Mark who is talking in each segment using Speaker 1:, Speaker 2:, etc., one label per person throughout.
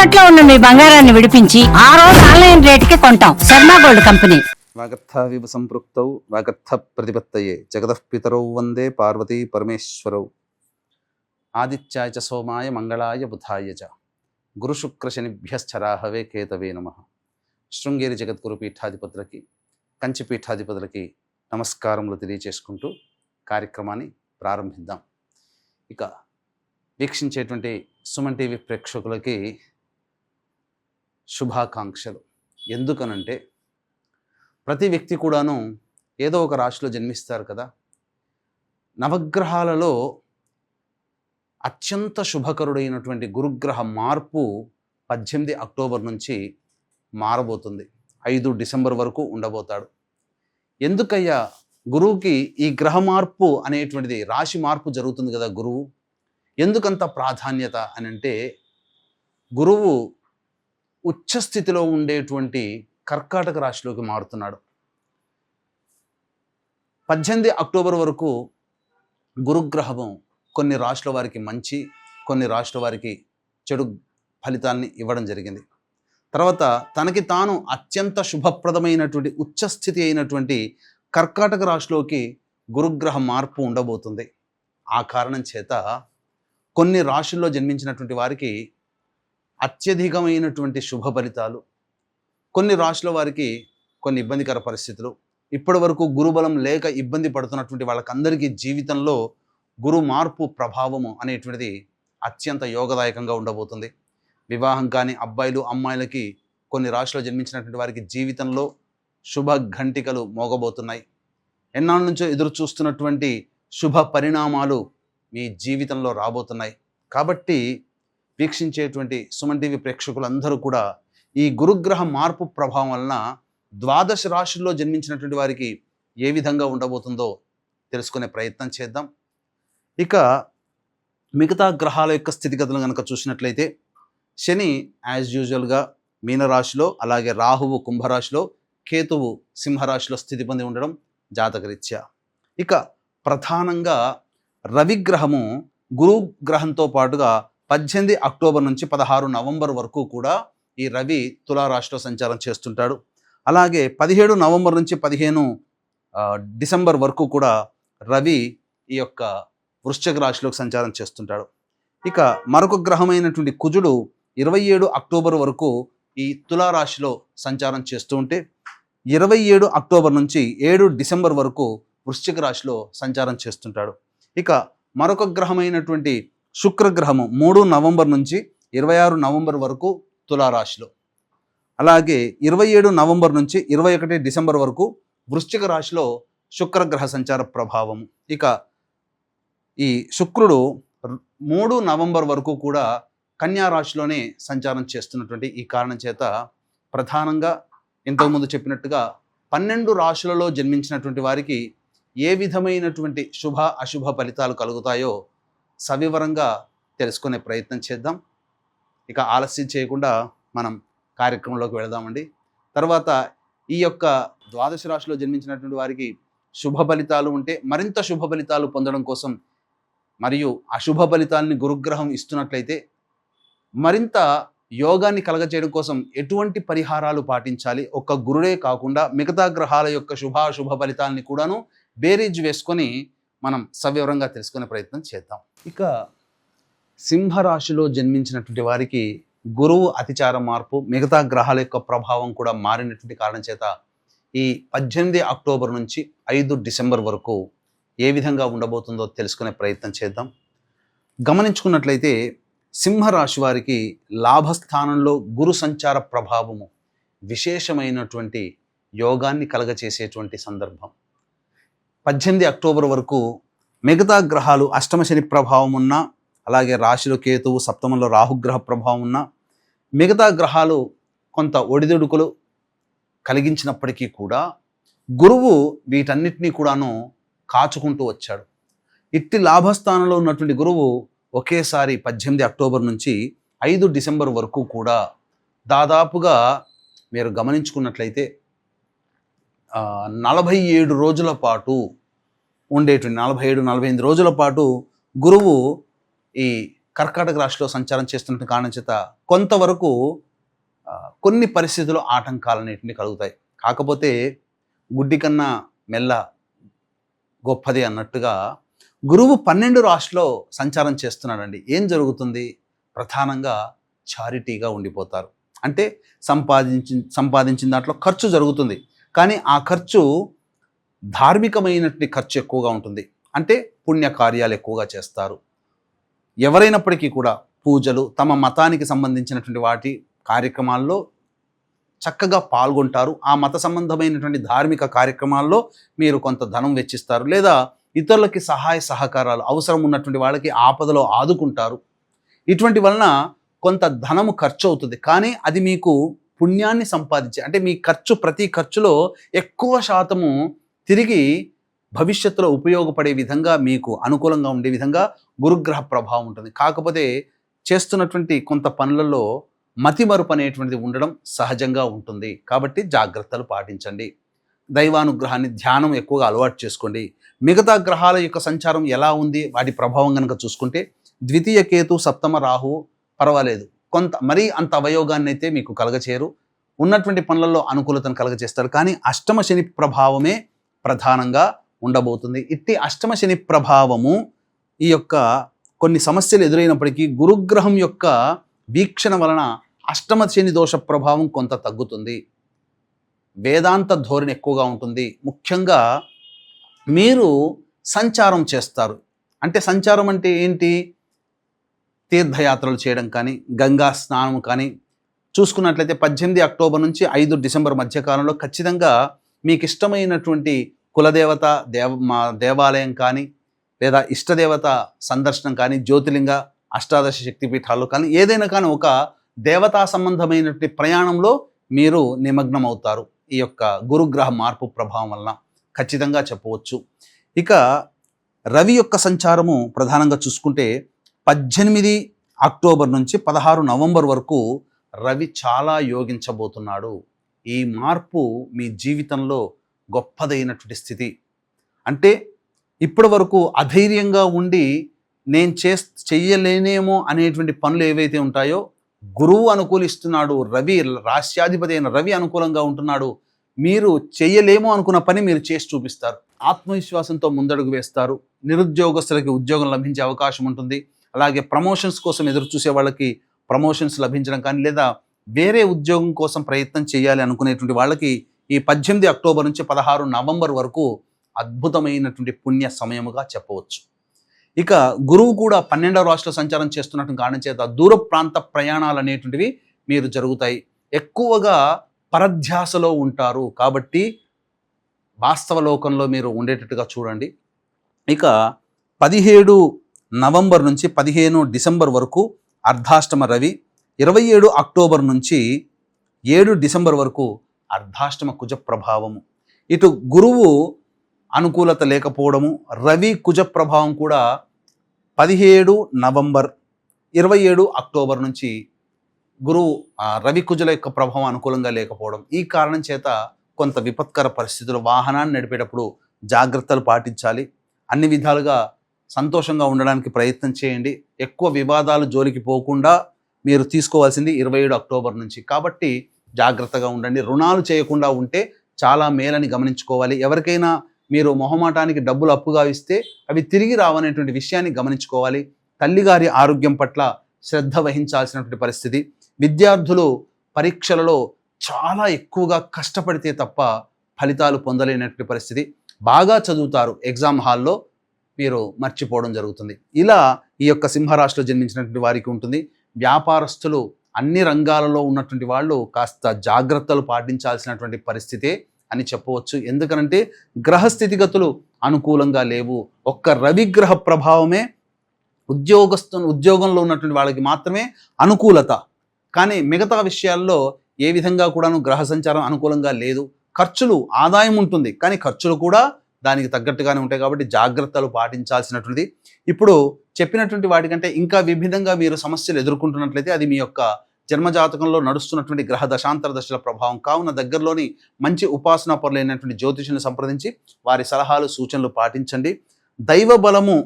Speaker 1: తాకట్లో ఉన్న మీ బంగారాన్ని విడిపించి ఆ రోజు ఆన్లైన్ రేటుకి కొంటాం. Sharma gold company.
Speaker 2: వాగర్థావివ సంపృక్తౌ వాగర్థ ప్రతిపత్తయే. జగదఃపితరౌ వందే పార్వతీ పరమేశ్వరౌ. ఆదిత్యాయ చ సోమాయ మంగళాయ బుధాయ చ. గురుశుక్రశనిభ్యశ్చరాహవే కేతవే నమ. శృంగేరి జగద్గురు పీఠాధిపతులకి కంచి పీఠాధిపతులకి నమస్కారములు తెలియచేసుకుంటూ కార్యక్రమాన్ని ప్రారంభిద్దాం. ఇక వీక్షించేటువంటి సుమన్ టీవీ ప్రేక్షకులకి శుభాకాంక్షలు. ఎందుకనంటే ప్రతి వ్యక్తి కూడాను ఏదో ఒక రాశిలో జన్మిస్తారు కదా. నవగ్రహాలలో అత్యంత శుభకరుడైనటువంటి గురుగ్రహ మార్పు పద్దెనిమిది అక్టోబర్ నుంచి మారబోతుంది. ఐదు డిసెంబర్ వరకు ఉండబోతాడు. ఎందుకయ్యా? గురువుకి ఈ గ్రహ మార్పు అనేటువంటిది రాశి మార్పు జరుగుతుంది కదా గురువు. ఎందుకంత ప్రాధాన్యత అని అంటే గురువు ఉచ్చస్థితిలో ఉండేటువంటి కర్కాటక రాశిలోకి మారుతున్నాడు. పద్దెనిమిది అక్టోబర్ వరకు గురుగ్రహం కొన్ని రాష్ట్రాల వారికి మంచి కొన్ని రాష్ట్రాల వారికి చెడు ఫలితాల్ని ఇవ్వడం జరిగింది. తర్వాత తనకి తాను అత్యంత శుభప్రదమైనటువంటి ఉచ్చస్థితి అయినటువంటి కర్కాటక రాశిలోకి గురుగ్రహ మార్పు ఉండబోతుంది. ఆ కారణం చేత కొన్ని రాశుల్లో జన్మించినటువంటి వారికి అత్యధికమైనటువంటి శుభ ఫలితాలు. కొన్ని రాశుల వారికి కొన్ని ఇబ్బందికర పరిస్థితులు. ఇప్పటి వరకు గురుబలం లేక ఇబ్బంది పడుతున్నటువంటి వాళ్ళకందరికీ జీవితంలో గురు మార్పు ప్రభావము అనేటువంటిది అత్యంత యోగదాయకంగా ఉండబోతుంది. వివాహం కాని అబ్బాయిలు అమ్మాయిలకి కొన్ని రాశులు జన్మించినటువంటి వారికి జీవితంలో శుభ ఘంటికలు మోగబోతున్నాయి. ఎన్నాళ్ళ నుంచో ఎదురు చూస్తున్నటువంటి శుభ పరిణామాలు మీ జీవితంలో రాబోతున్నాయి. కాబట్టి వీక్షించేటువంటి సుమన్ టీవీ ప్రేక్షకులందరూ కూడా ఈ గురుగ్రహ మార్పు ప్రభావం వలన ద్వాదశ రాశుల్లో జన్మించినటువంటి వారికి ఏ విధంగా ఉండబోతుందో తెలుసుకునే ప్రయత్నం చేద్దాం. ఇక మిగతా గ్రహాల యొక్క స్థితిగతులు కనుక చూసినట్లయితే శని యాజ్ యూజువల్గా మీనరాశిలో అలాగే రాహువు కుంభరాశిలో కేతువు సింహరాశిలో స్థితి పొంది ఉండడం జాతకరీత్యా. ఇక ప్రధానంగా రవిగ్రహము గురు గ్రహంతో పాటుగా పద్దెనిమిది అక్టోబర్ నుంచి పదహారు నవంబర్ వరకు కూడా ఈ రవి తులారాశిలో సంచారం చేస్తుంటాడు. అలాగే పదిహేడు నవంబర్ నుంచి పదిహేను డిసెంబర్ వరకు కూడా రవి ఈ యొక్క వృశ్చిక రాశిలోకి సంచారం చేస్తుంటాడు. ఇక మరొక గ్రహమైనటువంటి కుజుడు ఇరవై ఏడు అక్టోబర్ వరకు ఈ తులారాశిలో సంచారం చేస్తూ ఉంటే ఇరవై ఏడు అక్టోబర్ నుంచి ఏడు డిసెంబర్ వరకు వృశ్చిక రాశిలో సంచారం చేస్తుంటాడు. ఇక మరొక గ్రహమైనటువంటి శుక్రగ్రహము మూడు నవంబర్ నుంచి ఇరవై ఆరు నవంబర్ వరకు తులారాశిలో. అలాగే ఇరవై ఏడు నవంబర్ నుంచి ఇరవై ఒకటి డిసెంబర్ వరకు వృశ్చిక రాశిలో శుక్రగ్రహ సంచార ప్రభావం ఇక ఈ శుక్రుడు మూడు నవంబర్ వరకు కూడా కన్యా రాశిలోనే సంచారం చేస్తున్నటువంటి ఈ కారణం చేత ప్రధానంగా ఇంతకుముందు చెప్పినట్టుగా పన్నెండు రాశులలో జన్మించినటువంటి వారికి ఏ విధమైనటువంటి శుభ అశుభ ఫలితాలు కలుగుతాయో సవివరంగా తెలుసుకునే ప్రయత్నం చేద్దాం. ఇక ఆలస్యం చేయకుండా మనం కార్యక్రమంలోకి వెళదామండి. తర్వాత ఈ యొక్క ద్వాదశ రాశిలో జన్మించినటువంటి వారికి శుభ ఫలితాలు ఉంటే మరింత శుభ ఫలితాలు పొందడం కోసం మరియు అశుభ ఫలితాలని గురుగ్రహం ఇస్తున్నట్లయితే మరింత యోగాన్ని కలగచేయడం కోసం ఎటువంటి పరిహారాలు పాటించాలి? ఒక్క గురుడే కాకుండా మిగతా గ్రహాల యొక్క శుభాశుభ ఫలితాలని కూడాను బేరీజ్ వేసుకొని మనం సవివరంగా తెలుసుకునే ప్రయత్నం చేద్దాం. ఇక సింహరాశిలో జన్మించినటువంటి వారికి గురువు అతిచార మార్పు మిగతా గ్రహాల యొక్క ప్రభావం కూడా మారినటువంటి కారణం చేత ఈ పద్దెనిమిది అక్టోబర్ నుంచి ఐదు డిసెంబర్ వరకు ఏ విధంగా ఉండబోతుందో తెలుసుకునే ప్రయత్నం చేద్దాం. గమనించుకున్నట్లయితే సింహరాశి వారికి లాభస్థానంలో గురు సంచార ప్రభావము విశేషమైనటువంటి యోగాన్ని కలగచేసేటువంటి సందర్భం. పద్దెనిమిది అక్టోబర్ వరకు మిగతా గ్రహాలు అష్టమ శని ప్రభావం ఉన్నా అలాగే రాశిలో కేతువు సప్తమంలో రాహుగ్రహ ప్రభావం ఉన్న మిగతా గ్రహాలు కొంత ఒడిదుడుకులు కలిగించినప్పటికీ కూడా గురువు వీటన్నిటినీ కూడాను కాచుకుంటూ వచ్చాడు. ఇట్టి లాభస్థానంలో ఉన్నటువంటి గురువు ఒకేసారి పద్దెనిమిది అక్టోబర్ నుంచి ఐదు డిసెంబర్ వరకు కూడా దాదాపుగా మీరు గమనించుకున్నట్లయితే నలభై ఏడు రోజుల పాటు ఉండేటువంటి నలభై ఏడు నలభై ఎనిమిది రోజుల పాటు గురువు ఈ కర్కాటక రాశిలో సంచారం చేస్తున్న కారణం చేత కొంతవరకు కొన్ని పరిస్థితులు ఆటంకాలు అనేటివి కలుగుతాయి. కాకపోతే గుడ్డి కన్నా మెల్ల గొప్పది అన్నట్టుగా గురువు పన్నెండు రాశిలో సంచారం చేస్తున్నాడండి. ఏం జరుగుతుంది? ప్రధానంగా చారిటీగా ఉండిపోతారు. అంటే సంపాదించి సంపాదించిన దాంట్లో ఖర్చు జరుగుతుంది. కానీ ఆ ఖర్చు ధార్మికమైనటువంటి ఖర్చు ఎక్కువగా ఉంటుంది. అంటే పుణ్య కార్యాలు ఎక్కువగా చేస్తారు. ఎవరైనప్పటికీ కూడా పూజలు తమ మతానికి సంబంధించినటువంటి వాటి కార్యక్రమాల్లో చక్కగా పాల్గొంటారు. ఆ మత సంబంధమైనటువంటి ధార్మిక కార్యక్రమాల్లో మీరు కొంత ధనం వెచ్చిస్తారు. లేదా ఇతరులకి సహాయ సహకారాలు అవసరం ఉన్నటువంటి వాళ్ళకి ఆపదలో ఆదుకుంటారు. ఇటువంటి వలన కొంత ధనము ఖర్చు అవుతుంది. కానీ అది మీకు పుణ్యాన్ని సంపాదించే అంటే మీ ఖర్చు ప్రతి ఖర్చులో ఎక్కువ శాతము తిరిగి భవిష్యత్తులో ఉపయోగపడే విధంగా మీకు అనుకూలంగా ఉండే విధంగా గురుగ్రహ ప్రభావం ఉంటుంది. కాకపోతే చేస్తున్నటువంటి కొంత పనులలో మతిమరుపు అనేటువంటిది ఉండడం సహజంగా ఉంటుంది. కాబట్టి జాగ్రత్తలు పాటించండి. దైవానుగ్రహాన్ని ధ్యానం ఎక్కువగా అలవాటు చేసుకోండి. మిగతా గ్రహాల యొక్క సంచారం ఎలా ఉంది? వాటి ప్రభావం కనుక చూసుకుంటే ద్వితీయ కేతు సప్తమ రాహు పర్వాలేదు. కొంత మరీ అంత అవయోగాన్ని అయితే మీకు కలగచేయరు. ఉన్నటువంటి పనులలో అనుకూలతను కలగచేస్తారు. కానీ అష్టమ శని ప్రభావమే ప్రధానంగా ఉండబోతుంది. ఇట్టి అష్టమ శని ప్రభావము ఈ యొక్క కొన్ని సమస్యలు ఎదురైనప్పటికీ గురుగ్రహం యొక్క వీక్షణ వలన అష్టమ శని దోష ప్రభావం కొంత తగ్గుతుంది. వేదాంత ధోరణి ఎక్కువగా ఉంటుంది. ముఖ్యంగా మీరు సంచారం చేస్తారు. అంటే సంచారం అంటే ఏంటి? తీర్థయాత్రలు చేయడం కానీ గంగా స్నానం కానీ చూసుకున్నట్లయితే పద్దెనిమిది అక్టోబర్ నుంచి ఐదు డిసెంబర్ మధ్యకాలంలో ఖచ్చితంగా మీకు ఇష్టమైనటువంటి కులదేవత దేవ మా దేవాలయం కానీ లేదా ఇష్టదేవత సందర్శనం కానీ జ్యోతిలింగ అష్టాదశ శక్తిపీఠాలు కానీ ఏదైనా కానీ ఒక దేవతా సంబంధమైనటువంటి ప్రయాణంలో మీరు నిమగ్నం అవుతారు ఈ యొక్క గురుగ్రహ మార్పు ప్రభావం వలన ఖచ్చితంగా చెప్పవచ్చు. ఇక రవి యొక్క సంచారము ప్రధానంగా చూసుకుంటే పద్దెనిమిది అక్టోబర్ నుంచి పదహారు నవంబర్ వరకు రవి చాలా యోగించబోతున్నాడు. ఈ మార్పు మీ జీవితంలో గొప్పదైనటువంటి స్థితి. అంటే ఇప్పటి వరకు అధైర్యంగా ఉండి నేను చే చెయ్యలేనేమో అనేటువంటి పనులు ఏవైతే ఉంటాయో గురువు అనుకూలిస్తున్నాడు రవి రాష్ట్రాధిపతి అయిన రవి అనుకూలంగా ఉంటున్నాడు. మీరు చెయ్యలేమో అనుకున్న పని మీరు చేసి చూపిస్తారు. ఆత్మవిశ్వాసంతో ముందడుగు వేస్తారు. నిరుద్యోగస్తులకి ఉద్యోగం లభించే అవకాశం ఉంటుంది. అలాగే ప్రమోషన్స్ కోసం ఎదురు చూసే వాళ్ళకి ప్రమోషన్స్ లభించడం కానీ లేదా వేరే ఉద్యోగం కోసం ప్రయత్నం చేయాలి అనుకునేటువంటి వాళ్ళకి ఈ పద్దెనిమిది అక్టోబర్ నుంచి పదహారు నవంబర్ వరకు అద్భుతమైనటువంటి పుణ్య సమయముగా చెప్పవచ్చు. ఇక గురువు కూడా పన్నెండవ రాష్ట్ర సంచారం చేస్తున్నటువంటి కారణం చేత దూర ప్రాంత ప్రయాణాలు అనేటువంటివి మీరు జరుగుతాయి. ఎక్కువగా పరధ్యాసలో ఉంటారు కాబట్టి వాస్తవ లోకంలో మీరు ఉండేటట్టుగా చూడండి. ఇక పదిహేడు నవంబర్ నుంచి పదిహేను డిసెంబర్ వరకు అర్ధాష్టమ రవి ఇరవై ఏడు అక్టోబర్ నుంచి ఏడు డిసెంబర్ వరకు అర్ధాష్టమ కుజ ప్రభావము. ఇటు గురువు అనుకూలత లేకపోవడము రవి కుజ ప్రభావం కూడా పదిహేడు నవంబర్ ఇరవై ఏడు అక్టోబర్ నుంచి గురువు రవి కుజల యొక్క ప్రభావం అనుకూలంగా లేకపోవడం. ఈ కారణం చేత కొంత విపత్కర పరిస్థితులు వాహనాన్ని నడిపేటప్పుడు జాగ్రత్తలు పాటించాలి. అన్ని విధాలుగా సంతోషంగా ఉండడానికి ప్రయత్నం చేయండి. ఎక్కువ వివాదాలు జోలికి పోకుండా మీరు తీసుకోవాల్సింది ఇరవై ఏడు అక్టోబర్ నుంచి. కాబట్టి జాగ్రత్తగా ఉండండి. రుణాలు చేయకుండా ఉంటే చాలా మేలని గమనించుకోవాలి. ఎవరికైనా మీరు మొహమాటానికి డబ్బులు అప్పుగా ఇస్తే అవి తిరిగి రావనేటువంటి విషయాన్ని గమనించుకోవాలి. తల్లిగారి ఆరోగ్యం పట్ల శ్రద్ధ వహించాల్సినటువంటి పరిస్థితి. విద్యార్థులు పరీక్షలలో చాలా ఎక్కువగా కష్టపడితే తప్ప ఫలితాలు పొందలేనటువంటి పరిస్థితి. బాగా చదువుతారు. ఎగ్జామ్ హాల్లో మీరు మర్చిపోవడం జరుగుతుంది. ఇలా ఈ యొక్క సింహరాశిలో జన్మించినటువంటి వారికి ఉంటుంది. వ్యాపారస్తులు అన్ని రంగాలలో ఉన్నటువంటి వాళ్ళు కాస్త జాగ్రత్తలు పాటించాల్సినటువంటి పరిస్థితే అని చెప్పవచ్చు. ఎందుకనంటే గ్రహ స్థితిగతులు అనుకూలంగా లేవు. ఒక్క రవిగ్రహ ప్రభావమే ఉద్యోగస్తు ఉద్యోగంలో ఉన్నటువంటి వాళ్ళకి మాత్రమే అనుకూలత. కానీ మిగతా విషయాల్లో ఏ విధంగా కూడాను గ్రహ సంచారం అనుకూలంగా లేదు. ఖర్చులు ఆదాయం ఉంటుంది. కానీ ఖర్చులు కూడా దానికి తగ్గట్టుగానే ఉంటాయి కాబట్టి జాగ్రత్తలు పాటించాల్సినటువంటిది. ఇప్పుడు చెప్పినటువంటి వాటికంటే ఇంకా విభిన్నంగా మీరు సమస్యలు ఎదుర్కొంటున్నట్లయితే అది మీ యొక్క జన్మజాతకంలో నడుస్తున్నటువంటి గ్రహ దశాంతర దశల ప్రభావం. కావున దగ్గరలోని మంచి ఉపాసనా పరులైనటువంటి జ్యోతిషుని సంప్రదించి వారి సలహాలు సూచనలు పాటించండి. దైవ బలము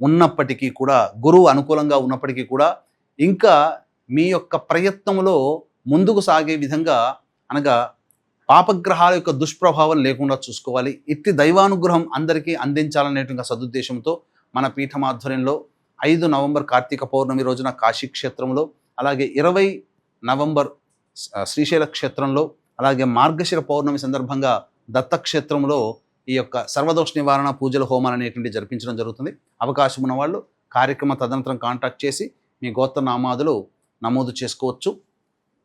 Speaker 2: ఉన్నప్పటికీ కూడా గురువు అనుకూలంగా ఉన్నప్పటికీ కూడా ఇంకా మీ యొక్క ప్రయత్నంలో ముందుకు సాగే విధంగా అనగా పాపగ్రహాల యొక్క దుష్ప్రభావం లేకుండా చూసుకోవాలి. ఇట్టి దైవానుగ్రహం అందరికీ అందించాలనేటువంటి సదుద్దేశంతో మన పీఠం ఆధ్వర్యంలో ఐదు నవంబర్ కార్తీక పౌర్ణమి రోజున కాశీ క్షేత్రంలో అలాగే ఇరవై నవంబర్ శ్రీశైల క్షేత్రంలో అలాగే మార్గశిర పౌర్ణమి సందర్భంగా దత్తక్షేత్రంలో ఈ యొక్క సర్వదోష నివారణ పూజల హోమాలు అనేటువంటి జరిపించడం జరుగుతుంది. అవకాశం ఉన్నవాళ్ళు కార్యక్రమ తదనంతరం కాంటాక్ట్ చేసి మీ గోత్ర నామాదులు నమోదు చేసుకోవచ్చు.